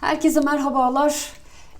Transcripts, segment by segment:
Herkese merhabalar.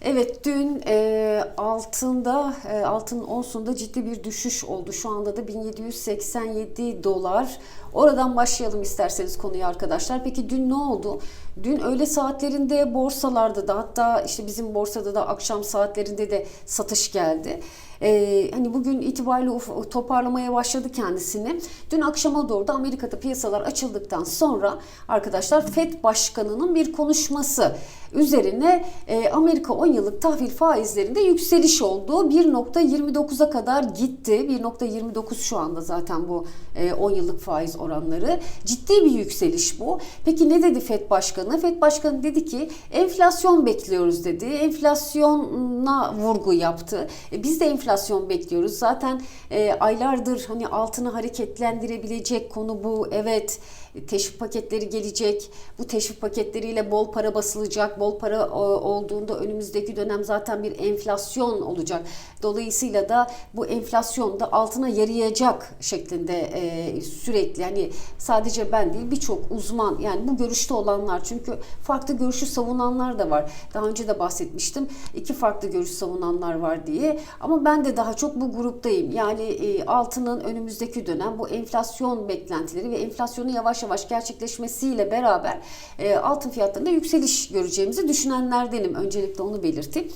Evet dün e, altında e, altın onsunda ciddi bir düşüş oldu. Şu anda da 1787 dolar. Oradan başlayalım isterseniz konuya arkadaşlar. Peki dün ne oldu? Dün öğle saatlerinde borsalarda da hatta işte bizim borsada da akşam saatlerinde de satış geldi. Ee, hani bugün itibariyle uf- toparlamaya başladı kendisini. Dün akşama doğru da Amerika'da piyasalar açıldıktan sonra arkadaşlar FED Başkanı'nın bir konuşması üzerine e, Amerika 10 yıllık tahvil faizlerinde yükseliş oldu. 1.29'a kadar gitti. 1.29 şu anda zaten bu e, 10 yıllık faiz oranları. Ciddi bir yükseliş bu. Peki ne dedi FED Başkanı? FED Başkanı dedi ki enflasyon bekliyoruz dedi. Enflasyona vurgu yaptı. E, biz de enflasyon bekliyoruz. Zaten e, aylardır hani altını hareketlendirebilecek konu bu. Evet teşvik paketleri gelecek. Bu teşvik paketleriyle bol para basılacak. Bol para o, olduğunda önümüzdeki dönem zaten bir enflasyon olacak. Dolayısıyla da bu enflasyon da altına yarayacak şeklinde e, sürekli yani sadece ben değil birçok uzman yani bu görüşte olanlar çünkü farklı görüşü savunanlar da var. Daha önce de bahsetmiştim. iki farklı görüş savunanlar var diye. Ama ben de daha çok bu gruptayım. Yani e, altının önümüzdeki dönem bu enflasyon beklentileri ve enflasyonun yavaş yavaş gerçekleşmesiyle beraber e, altın fiyatlarında yükseliş göreceğimizi düşünenlerdenim. Öncelikle onu belirteyim.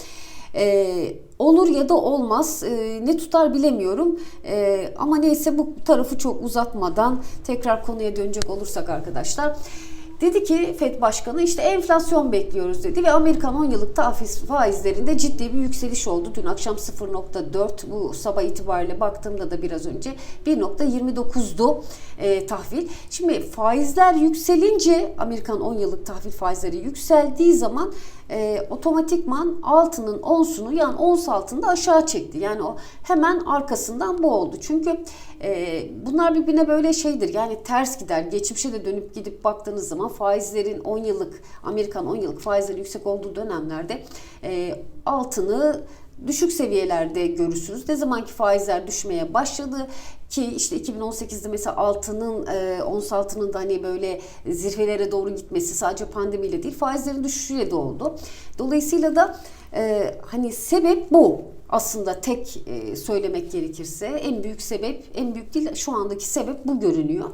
Ee, olur ya da olmaz Ee, ne tutar bilemiyorum Ee, ama neyse bu tarafı çok uzatmadan tekrar konuya dönecek olursak arkadaşlar dedi ki FED Başkanı işte enflasyon bekliyoruz dedi ve Amerikan 10 yıllık tahvil faizlerinde ciddi bir yükseliş oldu. Dün akşam 0.4 bu sabah itibariyle baktığımda da biraz önce 1.29'du e, tahvil. Şimdi faizler yükselince Amerikan 10 yıllık tahvil faizleri yükseldiği zaman e, otomatikman altının onsunu yani ons altında aşağı çekti. Yani o hemen arkasından bu oldu. Çünkü e, bunlar birbirine böyle şeydir yani ters gider. Geçmişe de dönüp gidip baktığınız zaman faizlerin 10 yıllık Amerikan 10 yıllık faizleri yüksek olduğu dönemlerde e, altını düşük seviyelerde görürsünüz. Ne zamanki faizler düşmeye başladı ki işte 2018'de mesela altının e, ons altının da hani böyle zirvelere doğru gitmesi sadece pandemiyle değil faizlerin düşüşüyle de oldu. Dolayısıyla da e, hani sebep bu aslında tek e, söylemek gerekirse en büyük sebep en büyük değil şu andaki sebep bu görünüyor.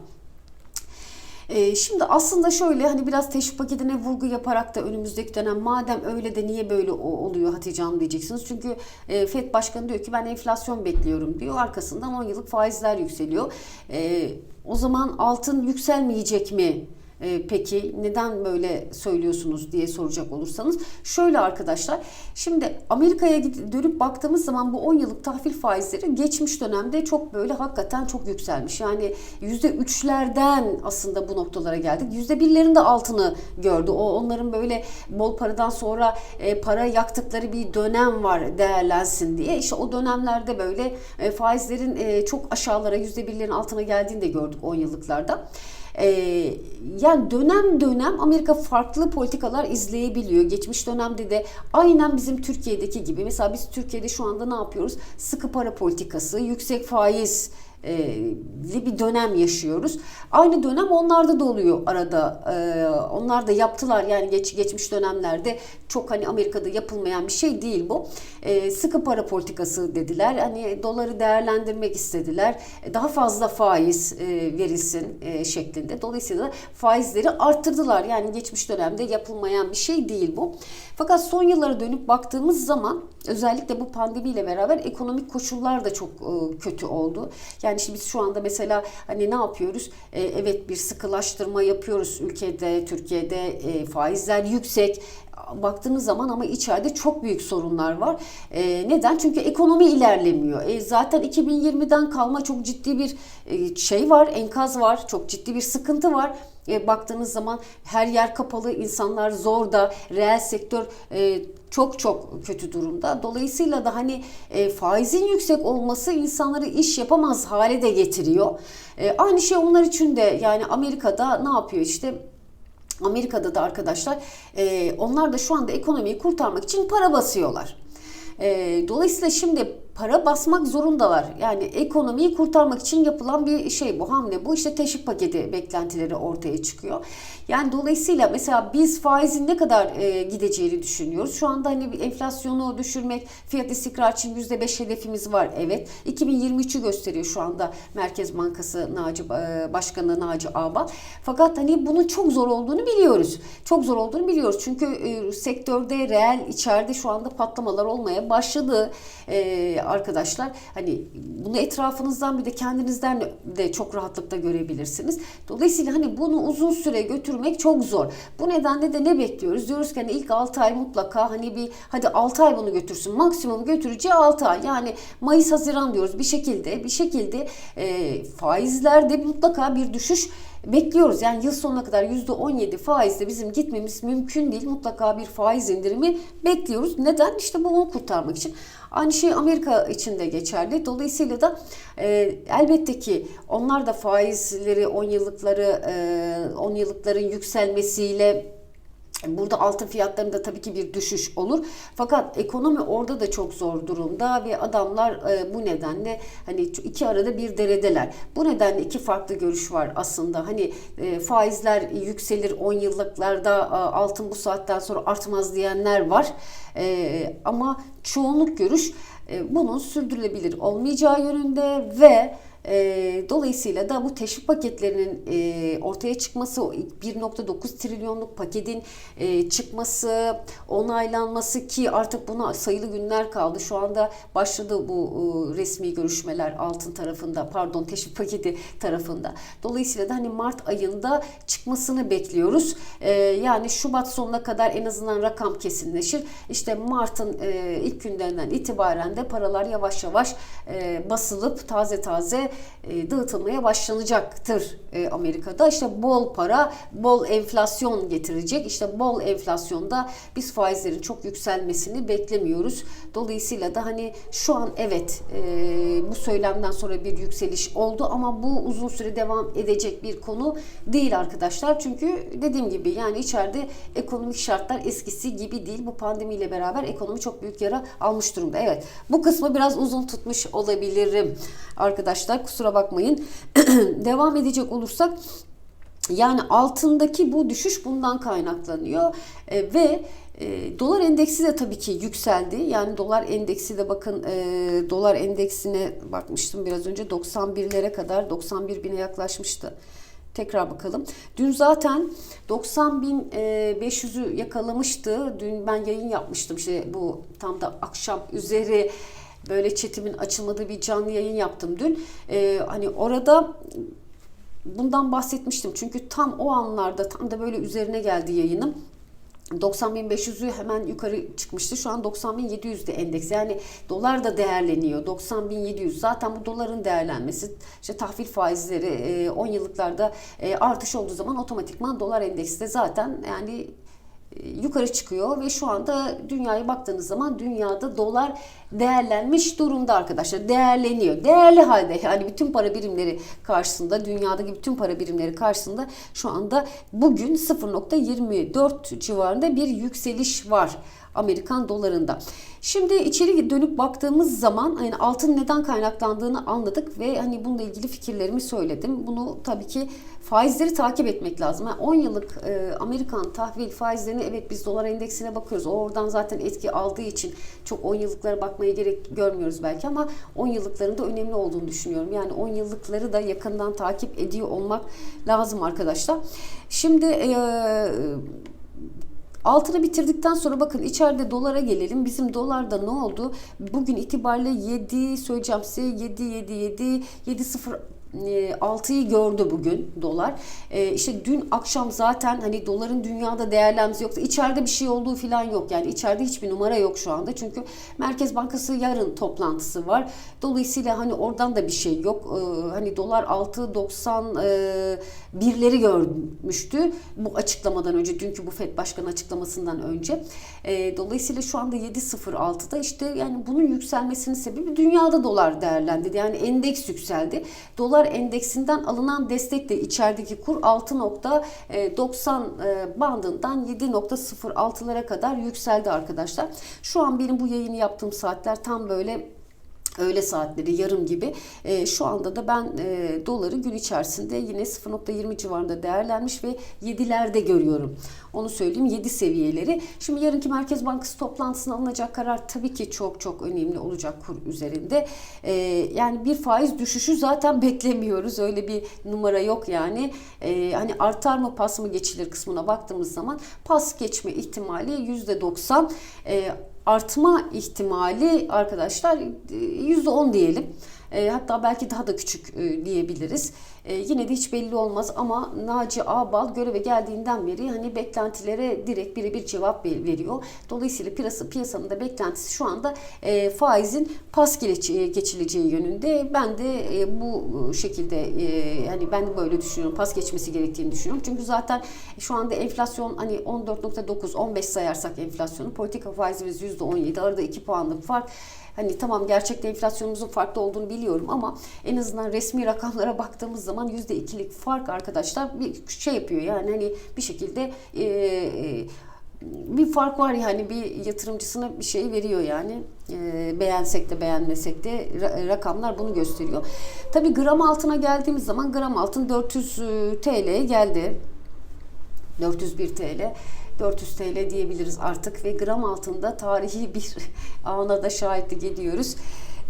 Ee, şimdi aslında şöyle hani biraz teşvik paketine vurgu yaparak da önümüzdeki dönem madem öyle de niye böyle oluyor Hatice Hanım diyeceksiniz. Çünkü e, FED Başkanı diyor ki ben enflasyon bekliyorum diyor. Arkasından 10 yıllık faizler yükseliyor. Ee, o zaman altın yükselmeyecek mi? Ee, peki neden böyle söylüyorsunuz diye soracak olursanız şöyle arkadaşlar şimdi Amerika'ya dönüp baktığımız zaman bu 10 yıllık tahvil faizleri geçmiş dönemde çok böyle hakikaten çok yükselmiş. Yani %3'lerden aslında bu noktalara geldik. %1'lerin de altını gördü. O onların böyle bol paradan sonra e, para yaktıkları bir dönem var değerlensin diye. İşte o dönemlerde böyle e, faizlerin e, çok aşağılara %1'lerin altına geldiğini de gördük 10 yıllıklarda. Ee, yani dönem dönem Amerika farklı politikalar izleyebiliyor. Geçmiş dönemde de aynen bizim Türkiye'deki gibi. Mesela biz Türkiye'de şu anda ne yapıyoruz? Sıkı para politikası, yüksek faiz li bir dönem yaşıyoruz. Aynı dönem onlarda da oluyor arada. Ee, onlar da yaptılar yani geç, geçmiş dönemlerde çok hani Amerika'da yapılmayan bir şey değil bu. Ee, sıkı para politikası dediler. Hani doları değerlendirmek istediler. Daha fazla faiz e, verilsin e, şeklinde. Dolayısıyla faizleri arttırdılar. Yani geçmiş dönemde yapılmayan bir şey değil bu. Fakat son yıllara dönüp baktığımız zaman özellikle bu pandemiyle beraber ekonomik koşullar da çok e, kötü oldu. Yani şimdi biz şu anda mesela hani ne yapıyoruz? E, evet bir sıkılaştırma yapıyoruz ülkede, Türkiye'de e, faizler yüksek baktığınız zaman ama içeride çok büyük sorunlar var. E, neden? Çünkü ekonomi ilerlemiyor. E, zaten 2020'den kalma çok ciddi bir şey var, enkaz var, çok ciddi bir sıkıntı var. E, baktığınız zaman her yer kapalı, insanlar zorda, reel sektör e, çok çok kötü durumda. Dolayısıyla da hani e, faizin yüksek olması insanları iş yapamaz hale de getiriyor. E, aynı şey onlar için de yani Amerika'da ne yapıyor işte Amerika'da da arkadaşlar e, onlar da şu anda ekonomiyi kurtarmak için para basıyorlar. E, dolayısıyla şimdi para basmak zorundalar. Yani ekonomiyi kurtarmak için yapılan bir şey bu hamle. Bu işte teşvik paketi beklentileri ortaya çıkıyor. Yani dolayısıyla mesela biz faizin ne kadar e, gideceğini düşünüyoruz. Şu anda hani bir enflasyonu düşürmek, fiyat istikrar için %5 hedefimiz var. Evet. 2023'ü gösteriyor şu anda Merkez Bankası Naci e, Başkanı Naci Ağbal. Fakat hani bunun çok zor olduğunu biliyoruz. Çok zor olduğunu biliyoruz. Çünkü e, sektörde reel içeride şu anda patlamalar olmaya başladı e, arkadaşlar. Hani bunu etrafınızdan bir de kendinizden de çok rahatlıkla görebilirsiniz. Dolayısıyla hani bunu uzun süre götürmek çok zor. Bu nedenle de ne bekliyoruz? Diyoruz ki hani ilk 6 ay mutlaka hani bir hadi 6 ay bunu götürsün. Maksimum götüreceği 6 ay. Yani Mayıs Haziran diyoruz bir şekilde bir şekilde e, faizlerde mutlaka bir düşüş bekliyoruz. Yani yıl sonuna kadar %17 faizle bizim gitmemiz mümkün değil. Mutlaka bir faiz indirimi bekliyoruz. Neden? İşte bunu kurtarmak için. Aynı şey Amerika için de geçerli. Dolayısıyla da e, elbette ki onlar da faizleri 10 yıllıkları e, 10 yıllıkların yükselmesiyle Burada altın fiyatlarında tabii ki bir düşüş olur. Fakat ekonomi orada da çok zor durumda ve adamlar e, bu nedenle hani iki arada bir deredeler. Bu nedenle iki farklı görüş var aslında. Hani e, faizler yükselir 10 yıllıklarda e, altın bu saatten sonra artmaz diyenler var. E, ama çoğunluk görüş e, bunun sürdürülebilir olmayacağı yönünde ve e, dolayısıyla da bu teşvik paketlerinin e, ortaya çıkması, 1.9 trilyonluk paketin e, çıkması, onaylanması ki artık buna sayılı günler kaldı. Şu anda başladı bu e, resmi görüşmeler altın tarafında, pardon teşvik paketi tarafında. Dolayısıyla da hani Mart ayında çıkmasını bekliyoruz. E, yani Şubat sonuna kadar en azından rakam kesinleşir. İşte Mart'ın e, ilk günlerinden itibaren de paralar yavaş yavaş e, basılıp taze taze dağıtılmaya başlanacaktır e, Amerika'da. İşte bol para, bol enflasyon getirecek. İşte bol enflasyonda biz faizlerin çok yükselmesini beklemiyoruz. Dolayısıyla da hani şu an evet e, bu söylemden sonra bir yükseliş oldu ama bu uzun süre devam edecek bir konu değil arkadaşlar. Çünkü dediğim gibi yani içeride ekonomik şartlar eskisi gibi değil. Bu pandemiyle beraber ekonomi çok büyük yara almış durumda. Evet bu kısmı biraz uzun tutmuş olabilirim arkadaşlar kusura bakmayın. Devam edecek olursak yani altındaki bu düşüş bundan kaynaklanıyor e, ve e, dolar endeksi de tabii ki yükseldi. Yani dolar endeksi de bakın e, dolar endeksine bakmıştım biraz önce 91'lere kadar 91 bine yaklaşmıştı. Tekrar bakalım. Dün zaten 90.500'ü e, yakalamıştı. Dün ben yayın yapmıştım işte bu tam da akşam üzeri böyle çetimin açılmadığı bir canlı yayın yaptım dün. Ee, hani orada bundan bahsetmiştim. Çünkü tam o anlarda tam da böyle üzerine geldi yayınım. 90.500'ü hemen yukarı çıkmıştı. Şu an 90.700'de endeks. Yani dolar da değerleniyor. 90.700. Zaten bu doların değerlenmesi işte tahvil faizleri 10 yıllıklarda artış olduğu zaman otomatikman dolar endeksi de zaten yani yukarı çıkıyor ve şu anda dünyaya baktığınız zaman dünyada dolar değerlenmiş durumda arkadaşlar. Değerleniyor. Değerli halde yani bütün para birimleri karşısında dünyadaki bütün para birimleri karşısında şu anda bugün 0.24 civarında bir yükseliş var. Amerikan dolarında. Şimdi içeri dönüp baktığımız zaman hani altın neden kaynaklandığını anladık ve hani bununla ilgili fikirlerimi söyledim. Bunu tabii ki faizleri takip etmek lazım. Yani 10 yıllık e, Amerikan tahvil faizlerini evet biz dolar endeksine bakıyoruz. O oradan zaten etki aldığı için çok 10 yıllıklara bakmaya gerek görmüyoruz belki ama 10 yıllıkların da önemli olduğunu düşünüyorum. Yani 10 yıllıkları da yakından takip ediyor olmak lazım arkadaşlar. Şimdi e, Altını bitirdikten sonra bakın içeride dolara gelelim. Bizim dolarda ne oldu? Bugün itibariyle 7 söyleyeceğim size 7 7 7 7 0 6'yı gördü bugün dolar. E, işte dün akşam zaten hani doların dünyada değerlenmesi yoksa içeride bir şey olduğu falan yok. Yani içeride hiçbir numara yok şu anda. Çünkü Merkez Bankası yarın toplantısı var. Dolayısıyla hani oradan da bir şey yok. E, hani dolar 6.90 e, birleri görmüştü bu açıklamadan önce. Dünkü bu FED Başkanı açıklamasından önce. E, dolayısıyla şu anda 7.06'da işte yani bunun yükselmesinin sebebi dünyada dolar değerlendi. Yani endeks yükseldi. Dolar dolar endeksinden alınan destek de içerideki kur 6.90 e, bandından 7.06'lara kadar yükseldi arkadaşlar. Şu an benim bu yayını yaptığım saatler tam böyle öğle saatleri yarım gibi. E, şu anda da ben e, doları gün içerisinde yine 0.20 civarında değerlenmiş ve 7'lerde görüyorum. Onu söyleyeyim 7 seviyeleri. Şimdi yarınki Merkez Bankası toplantısına alınacak karar tabii ki çok çok önemli olacak kur üzerinde. E, yani bir faiz düşüşü zaten beklemiyoruz. Öyle bir numara yok yani. E, hani artar mı pas mı geçilir kısmına baktığımız zaman pas geçme ihtimali %90. E, artma ihtimali arkadaşlar %10 diyelim. E, hatta belki daha da küçük e, diyebiliriz. E, yine de hiç belli olmaz ama Naci Ağbal göreve geldiğinden beri hani beklentilere direkt birebir cevap veriyor. Dolayısıyla piyasa, piyasanın da beklentisi şu anda e, faizin pas geçileceği yönünde. Ben de e, bu şekilde e, hani ben böyle düşünüyorum. Pas geçmesi gerektiğini düşünüyorum. Çünkü zaten şu anda enflasyon hani 14.9 15 sayarsak enflasyonu politika faizimiz %17 arada 2 puanlık fark. Hani tamam gerçekte enflasyonumuzun farklı olduğunu biliyorum ama en azından resmi rakamlara baktığımız zaman %2'lik fark arkadaşlar bir şey yapıyor. Yani hani bir şekilde e, e, bir fark var yani bir yatırımcısına bir şey veriyor yani e, beğensek de beğenmesek de rakamlar bunu gösteriyor. Tabi gram altına geldiğimiz zaman gram altın 400 TL'ye geldi. 401 TL. 400 TL diyebiliriz artık ve gram altında tarihi bir ana da şahitlik ediyoruz.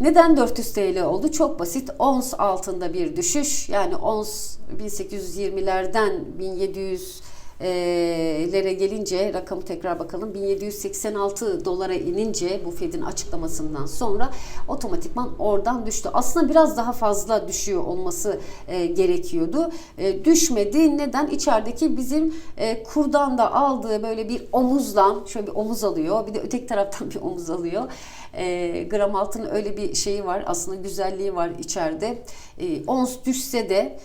Neden 400 TL oldu? Çok basit. Ons altında bir düşüş. Yani ons 1820'lerden 1700 lere gelince rakamı tekrar bakalım 1786 dolara inince bu Fed'in açıklamasından sonra otomatikman oradan düştü. Aslında biraz daha fazla düşüyor olması e, gerekiyordu. E, düşmedi. Neden? İçerideki bizim e, kurdan da aldığı böyle bir omuzdan şöyle bir omuz alıyor. Bir de öteki taraftan bir omuz alıyor. E, gram altın öyle bir şeyi var. Aslında güzelliği var içeride. E, ons düşse de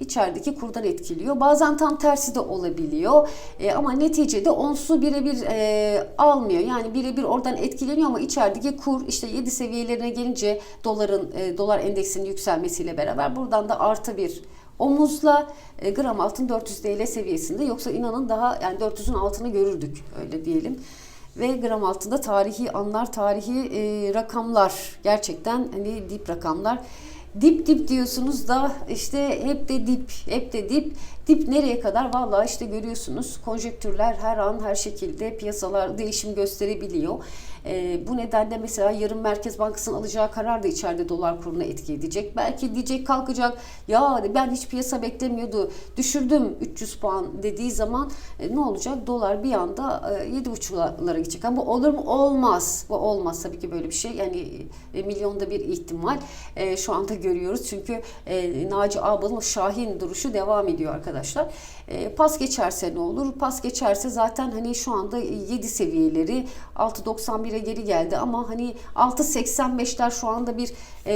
içerideki kurdan etkiliyor. Bazen tam tersi de olabiliyor. E, ama neticede onsu birebir e, almıyor. Yani birebir oradan etkileniyor ama içerideki kur işte 7 seviyelerine gelince doların e, dolar endeksinin yükselmesiyle beraber buradan da artı bir omuzla e, gram altın 400 TL seviyesinde. Yoksa inanın daha yani 400'ün altını görürdük öyle diyelim ve gram altında tarihi anlar, tarihi e, rakamlar gerçekten hani dip rakamlar. Dip dip diyorsunuz da işte hep de dip, hep de dip. Dip nereye kadar? Vallahi işte görüyorsunuz konjektürler her an her şekilde piyasalar değişim gösterebiliyor. E, bu nedenle mesela yarın Merkez Bankası'nın alacağı karar da içeride dolar kuruna etki edecek. Belki diyecek kalkacak ya ben hiç piyasa beklemiyordu düşürdüm 300 puan dediği zaman e, ne olacak? Dolar bir anda e, 7,5'lara gidecek. Ama bu olur mu? Olmaz. Bu olmaz tabii ki böyle bir şey. Yani e, milyonda bir ihtimal e, şu anda görüyoruz. Çünkü e, Naci Ağbal'ın şahin duruşu devam ediyor arkadaşlar. E, pas geçerse ne olur? Pas geçerse zaten hani şu anda 7 seviyeleri 6.91'e geri geldi ama hani 6.85'ler şu anda bir e,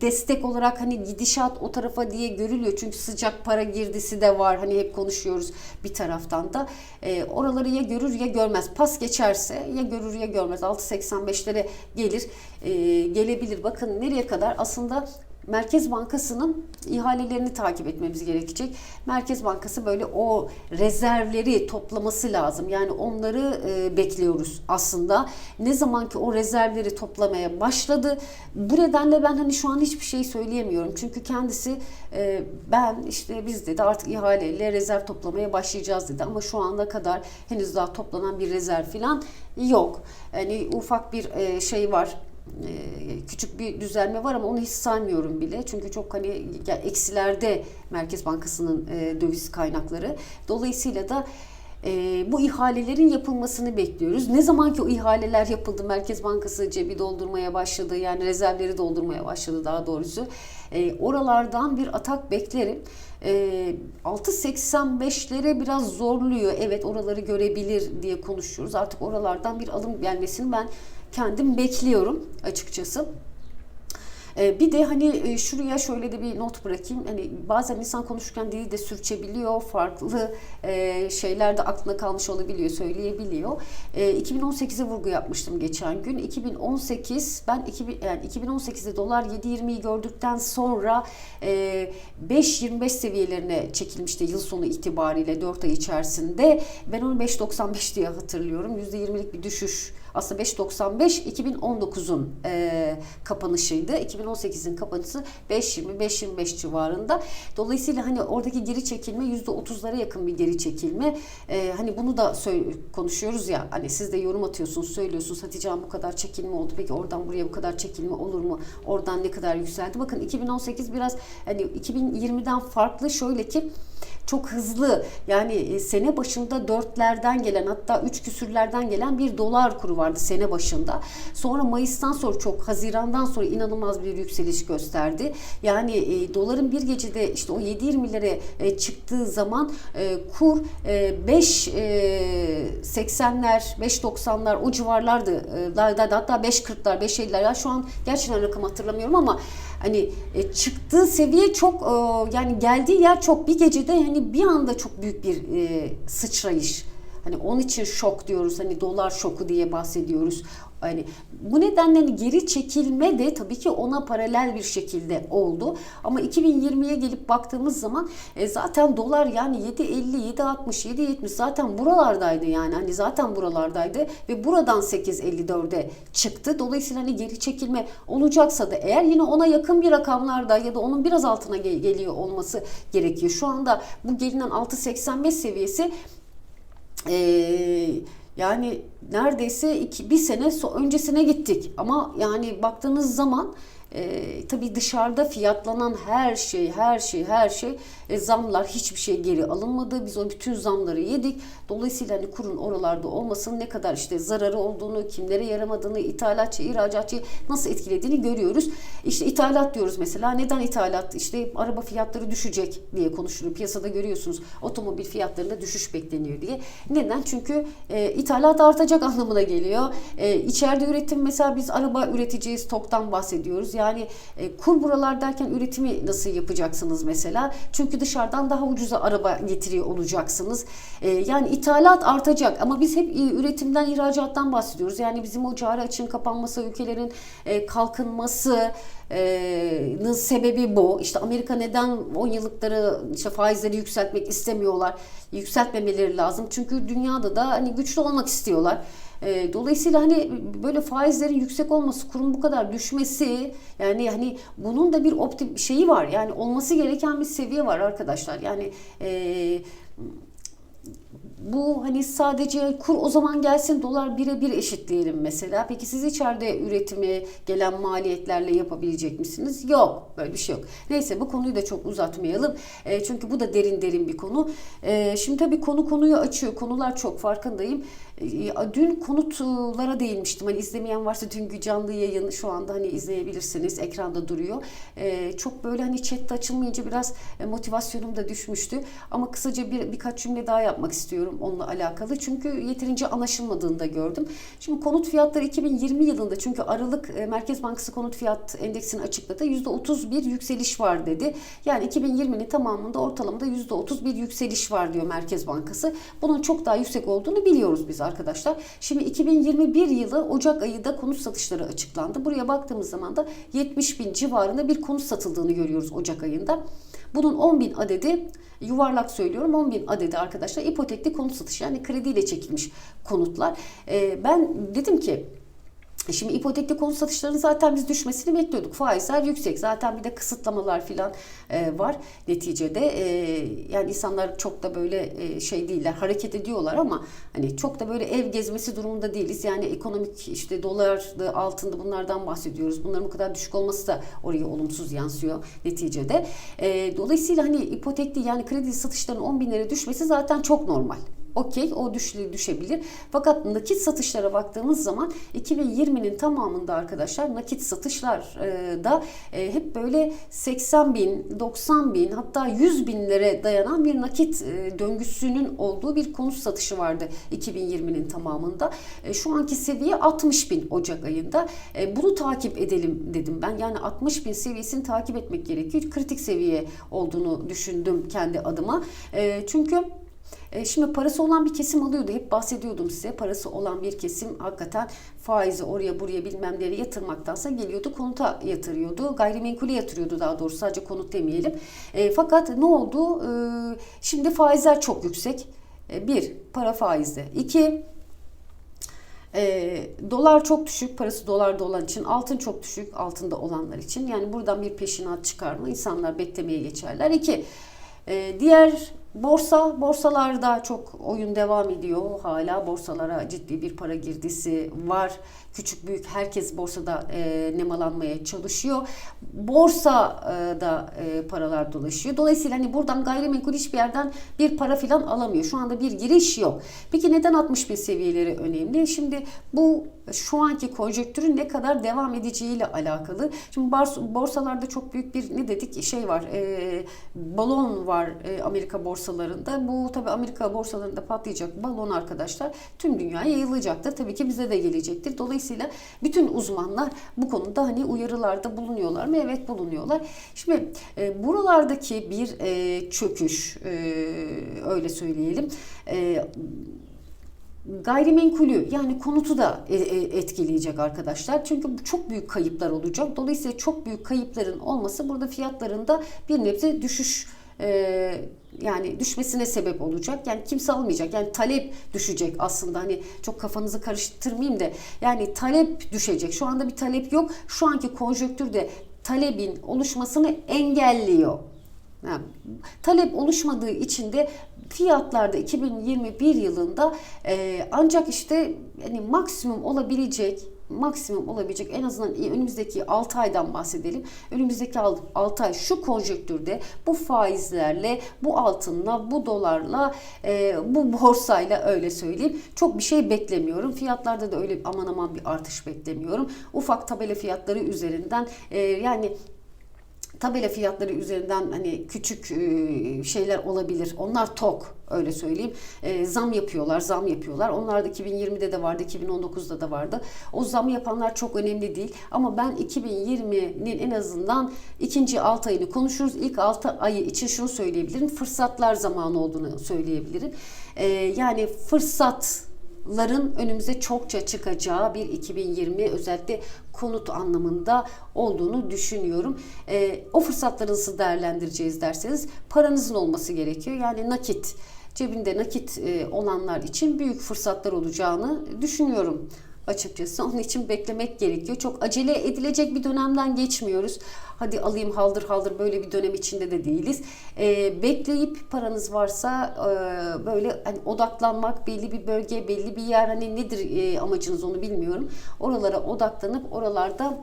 destek olarak hani gidişat o tarafa diye görülüyor. Çünkü sıcak para girdisi de var. Hani hep konuşuyoruz bir taraftan da. E, oraları ya görür ya görmez. Pas geçerse ya görür ya görmez. 6.85'lere gelir. Gelebilir. Bakın nereye kadar aslında Merkez Bankası'nın ihalelerini takip etmemiz gerekecek. Merkez Bankası böyle o rezervleri toplaması lazım. Yani onları e, bekliyoruz aslında. Ne zaman ki o rezervleri toplamaya başladı. Bu nedenle ben hani şu an hiçbir şey söyleyemiyorum. Çünkü kendisi e, ben işte biz dedi artık ihaleyle rezerv toplamaya başlayacağız dedi. Ama şu ana kadar henüz daha toplanan bir rezerv falan yok. Yani ufak bir e, şey var küçük bir düzelme var ama onu hiç saymıyorum bile. Çünkü çok hani eksilerde Merkez Bankası'nın e, döviz kaynakları. Dolayısıyla da e, bu ihalelerin yapılmasını bekliyoruz. Ne zaman ki o ihaleler yapıldı, Merkez Bankası cebi doldurmaya başladı, yani rezervleri doldurmaya başladı daha doğrusu. E, oralardan bir atak beklerim. E, 6.85'lere biraz zorluyor. Evet oraları görebilir diye konuşuyoruz. Artık oralardan bir alım gelmesini ben kendim bekliyorum açıkçası. E, bir de hani e, şuraya şöyle de bir not bırakayım. Hani bazen insan konuşurken dili de sürçebiliyor. Farklı e, şeyler de aklına kalmış olabiliyor, söyleyebiliyor. E, 2018'e vurgu yapmıştım geçen gün. 2018 ben 2000, yani 2018'de dolar 7.20'yi gördükten sonra e, 5.25 seviyelerine çekilmişti yıl sonu itibariyle 4 ay içerisinde. Ben onu 5.95 diye hatırlıyorum. %20'lik bir düşüş aslında 5.95 2019'un e, kapanışıydı. 2018'in kapanışı 5.20-5.25 civarında. Dolayısıyla hani oradaki geri çekilme %30'lara yakın bir geri çekilme. E, hani bunu da konuşuyoruz ya hani siz de yorum atıyorsunuz söylüyorsunuz Hatice Hanım bu kadar çekilme oldu. Peki oradan buraya bu kadar çekilme olur mu? Oradan ne kadar yükseldi? Bakın 2018 biraz hani 2020'den farklı şöyle ki çok hızlı yani e, sene başında dörtlerden gelen hatta üç küsürlerden gelen bir dolar kuru vardı sene başında. Sonra Mayıs'tan sonra çok Haziran'dan sonra inanılmaz bir yükseliş gösterdi. Yani e, doların bir gecede işte o 7.20'lere e, çıktığı zaman e, kur e, 5.80'ler e, 5.90'lar o civarlardı. E, hatta 5.40'lar 5.50'ler ya şu an gerçekten rakam hatırlamıyorum ama hani e, çıktığı seviye çok e, yani geldiği yer çok bir gecede hani bir anda çok büyük bir e, sıçrayış. Hani onun için şok diyoruz. Hani dolar şoku diye bahsediyoruz. Hani bu nedenle hani geri çekilme de tabii ki ona paralel bir şekilde oldu. Ama 2020'ye gelip baktığımız zaman e, zaten dolar yani 7.50, 7.60, 7.70 zaten buralardaydı yani. Hani zaten buralardaydı ve buradan 8.54'e çıktı. Dolayısıyla hani geri çekilme olacaksa da eğer yine ona yakın bir rakamlarda ya da onun biraz altına gel- geliyor olması gerekiyor. Şu anda bu gelinen 6.85 seviyesi eee yani neredeyse iki, bir sene öncesine gittik. Ama yani baktığınız zaman e, tabii dışarıda fiyatlanan her şey, her şey, her şey e, zamlar hiçbir şey geri alınmadı. Biz o bütün zamları yedik. Dolayısıyla hani kurun oralarda olmasının ne kadar işte zararı olduğunu, kimlere yaramadığını, ithalatçı, ihracatçı nasıl etkilediğini görüyoruz. İşte ithalat diyoruz mesela. Neden ithalat? İşte araba fiyatları düşecek diye konuşuluyor. Piyasada görüyorsunuz otomobil fiyatlarında düşüş bekleniyor diye. Neden? Çünkü e, ithalat artacak anlamına geliyor. E, içeride üretim mesela biz araba üreteceğiz, toktan bahsediyoruz. Yani e, kur buralar derken üretimi nasıl yapacaksınız mesela? Çünkü dışarıdan daha ucuza araba getiriyor olacaksınız. E, yani ithalat artacak ama biz hep e, üretimden, ihracattan bahsediyoruz. Yani bizim o cari açığın kapanması, ülkelerin e, kalkınması, e, sebebi bu. İşte Amerika neden 10 yıllıkları işte faizleri yükseltmek istemiyorlar? Yükseltmemeleri lazım. Çünkü dünyada da hani güçlü olmak istiyorlar. E, dolayısıyla hani böyle faizlerin yüksek olması, kurun bu kadar düşmesi yani hani bunun da bir optim şeyi var. Yani olması gereken bir seviye var arkadaşlar. Yani e, bu hani sadece kur o zaman gelsin dolar birebir eşitleyelim mesela. Peki siz içeride üretimi gelen maliyetlerle yapabilecek misiniz? Yok. Böyle bir şey yok. Neyse bu konuyu da çok uzatmayalım. E, çünkü bu da derin derin bir konu. E, şimdi tabii konu konuyu açıyor. Konular çok farkındayım. E, dün konutlara değinmiştim. Hani izlemeyen varsa dünkü canlı yayını şu anda hani izleyebilirsiniz. Ekranda duruyor. E, çok böyle hani chatte açılmayınca biraz e, motivasyonum da düşmüştü. Ama kısaca bir birkaç cümle daha yapmak istiyorum onunla alakalı. Çünkü yeterince anlaşılmadığını da gördüm. Şimdi konut fiyatları 2020 yılında çünkü Aralık e, Merkez Bankası konut fiyat endeksini açıkladı. %30 bir yükseliş var dedi. Yani 2020'nin tamamında ortalamada %30 bir yükseliş var diyor Merkez Bankası. Bunun çok daha yüksek olduğunu biliyoruz biz arkadaşlar. Şimdi 2021 yılı Ocak ayında konut satışları açıklandı. Buraya baktığımız zaman da 70 bin civarında bir konut satıldığını görüyoruz Ocak ayında. Bunun 10 bin adedi yuvarlak söylüyorum 10 bin adedi arkadaşlar ipotekli konut satışı yani krediyle çekilmiş konutlar. Ee, ben dedim ki Şimdi ipotekli konut satışlarının zaten biz düşmesini bekliyorduk. Faizler yüksek. Zaten bir de kısıtlamalar falan e, var neticede. E, yani insanlar çok da böyle e, şey değiller. Hareket ediyorlar ama hani çok da böyle ev gezmesi durumunda değiliz. Yani ekonomik işte dolardı, altında bunlardan bahsediyoruz. Bunların bu kadar düşük olması da oraya olumsuz yansıyor neticede. E, dolayısıyla hani ipotekli yani kredi satışlarının 10 bin lira düşmesi zaten çok normal. Okey o düşle düşebilir. Fakat nakit satışlara baktığımız zaman 2020'nin tamamında arkadaşlar nakit satışlar e, da e, hep böyle 80 bin, 90 bin hatta 100 binlere dayanan bir nakit e, döngüsünün olduğu bir konut satışı vardı 2020'nin tamamında. Şu anki seviye 60 bin Ocak ayında. Bunu takip edelim dedim ben. Yani 60 bin seviyesini takip etmek gerekiyor. Kritik seviye olduğunu düşündüm kendi adıma. Çünkü Şimdi parası olan bir kesim alıyordu. Hep bahsediyordum size. Parası olan bir kesim hakikaten faizi oraya buraya bilmem nereye yatırmaktansa geliyordu konuta yatırıyordu. Gayrimenkule yatırıyordu daha doğrusu sadece konut demeyelim. E, fakat ne oldu? E, şimdi faizler çok yüksek. E, bir, para faizde. İki, e, dolar çok düşük, parası dolarda olan için, altın çok düşük, altında olanlar için. Yani buradan bir peşinat çıkar mı? İnsanlar beklemeye geçerler. İki, e, diğer borsa, borsalarda çok oyun devam ediyor. Hala borsalara ciddi bir para girdisi var. Küçük büyük herkes borsada e, nemalanmaya çalışıyor. Borsada e, paralar dolaşıyor. Dolayısıyla hani buradan gayrimenkul hiçbir yerden bir para filan alamıyor. Şu anda bir giriş yok. Peki neden 60 bin seviyeleri önemli? Şimdi bu şu anki konjonktürün ne kadar devam edeceğiyle alakalı. Şimdi borsalarda çok büyük bir ne dedik şey var. E, balon var e, Amerika borsalarında. Bu tabi Amerika borsalarında patlayacak balon arkadaşlar tüm dünyaya yayılacaktır. Tabii ki bize de gelecektir. Dolayısıyla bütün uzmanlar bu konuda hani uyarılarda bulunuyorlar mı? Evet bulunuyorlar. Şimdi e, buralardaki bir e, çöküş e, öyle söyleyelim. E, gayrimenkulü yani konutu da e, e, etkileyecek arkadaşlar. Çünkü çok büyük kayıplar olacak. Dolayısıyla çok büyük kayıpların olması burada fiyatlarında bir nebze düşüş e, yani düşmesine sebep olacak. Yani kimse almayacak. Yani talep düşecek aslında. Hani çok kafanızı karıştırmayayım da yani talep düşecek. Şu anda bir talep yok. Şu anki konjonktürde talebin oluşmasını engelliyor. Yani, talep oluşmadığı için de fiyatlarda 2021 yılında e, ancak işte yani maksimum olabilecek maksimum olabilecek en azından önümüzdeki 6 aydan bahsedelim. Önümüzdeki 6 ay şu konjektürde bu faizlerle, bu altınla, bu dolarla, e, bu borsayla öyle söyleyeyim. Çok bir şey beklemiyorum. Fiyatlarda da öyle aman aman bir artış beklemiyorum. Ufak tabela fiyatları üzerinden e, yani tabela fiyatları üzerinden hani küçük e, şeyler olabilir. Onlar tok öyle söyleyeyim. E, zam yapıyorlar, zam yapıyorlar. Onlar da 2020'de de vardı, 2019'da da vardı. O zam yapanlar çok önemli değil. Ama ben 2020'nin en azından ikinci 6 ayını konuşuruz. İlk 6 ayı için şunu söyleyebilirim. Fırsatlar zamanı olduğunu söyleyebilirim. E, yani fırsat ların önümüze çokça çıkacağı bir 2020 özellikle konut anlamında olduğunu düşünüyorum. E, o fırsatları nasıl değerlendireceğiz derseniz paranızın olması gerekiyor. Yani nakit cebinde nakit e, olanlar için büyük fırsatlar olacağını düşünüyorum açıkçası. Onun için beklemek gerekiyor. Çok acele edilecek bir dönemden geçmiyoruz. Hadi alayım haldır haldır böyle bir dönem içinde de değiliz. E, bekleyip paranız varsa e, böyle hani odaklanmak belli bir bölge, belli bir yer hani nedir e, amacınız onu bilmiyorum. Oralara odaklanıp oralarda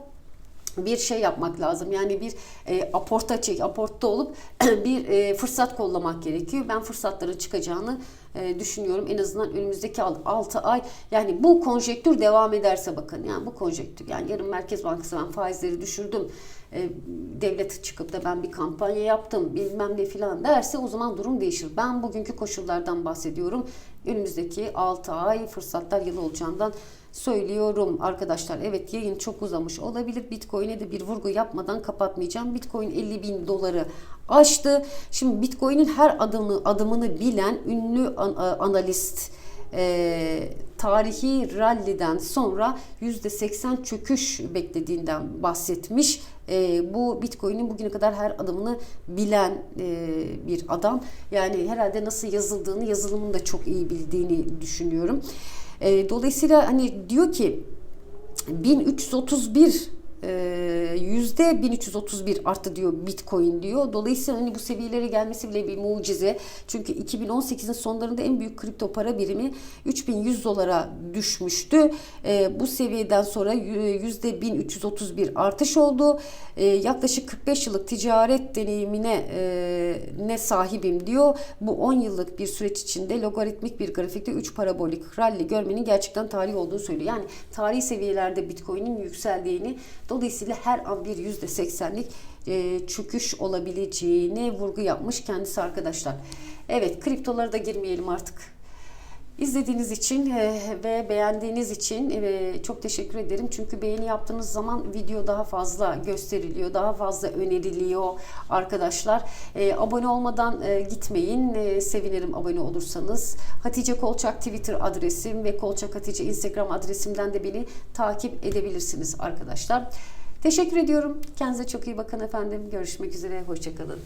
bir şey yapmak lazım. Yani bir e, aporta çek, aportta olup bir e, fırsat kollamak gerekiyor. Ben fırsatların çıkacağını e, düşünüyorum. En azından önümüzdeki 6 ay yani bu konjektür devam ederse bakın yani bu konjektür yani yarın Merkez Bankası ben faizleri düşürdüm. E, devlet çıkıp da ben bir kampanya yaptım bilmem ne filan derse o zaman durum değişir. Ben bugünkü koşullardan bahsediyorum. Önümüzdeki 6 ay fırsatlar yılı olacağından söylüyorum arkadaşlar. Evet yayın çok uzamış olabilir. Bitcoin'e de bir vurgu yapmadan kapatmayacağım. Bitcoin 50 bin doları aştı. Şimdi Bitcoin'in her adımı adımını bilen ünlü analist e, tarihi ralliden sonra %80 çöküş beklediğinden bahsetmiş. E, bu Bitcoin'in bugüne kadar her adımını bilen e, bir adam. Yani herhalde nasıl yazıldığını, yazılımını da çok iyi bildiğini düşünüyorum. E, dolayısıyla hani diyor ki 1331 e, yüzde 1331 arttı diyor Bitcoin diyor. Dolayısıyla hani bu seviyelere gelmesi bile bir mucize. Çünkü 2018'in sonlarında en büyük kripto para birimi 3100 dolara düşmüştü. E, bu seviyeden sonra yüzde 1331 artış oldu. E, yaklaşık 45 yıllık ticaret deneyimine e, ne sahibim diyor. Bu 10 yıllık bir süreç içinde logaritmik bir grafikte 3 parabolik rally görmenin gerçekten tarih olduğunu söylüyor. Yani tarihi seviyelerde Bitcoin'in yükseldiğini dolayısıyla her an bir %80'lik e, çöküş olabileceğine vurgu yapmış kendisi arkadaşlar. Evet kriptolara da girmeyelim artık. İzlediğiniz için e, ve beğendiğiniz için e, çok teşekkür ederim. Çünkü beğeni yaptığınız zaman video daha fazla gösteriliyor, daha fazla öneriliyor arkadaşlar. E, abone olmadan gitmeyin. Sevinirim abone olursanız. Hatice Kolçak Twitter adresim ve Kolçak Hatice Instagram adresimden de beni takip edebilirsiniz arkadaşlar. Teşekkür ediyorum. Kendinize çok iyi bakın efendim. Görüşmek üzere. Hoşçakalın.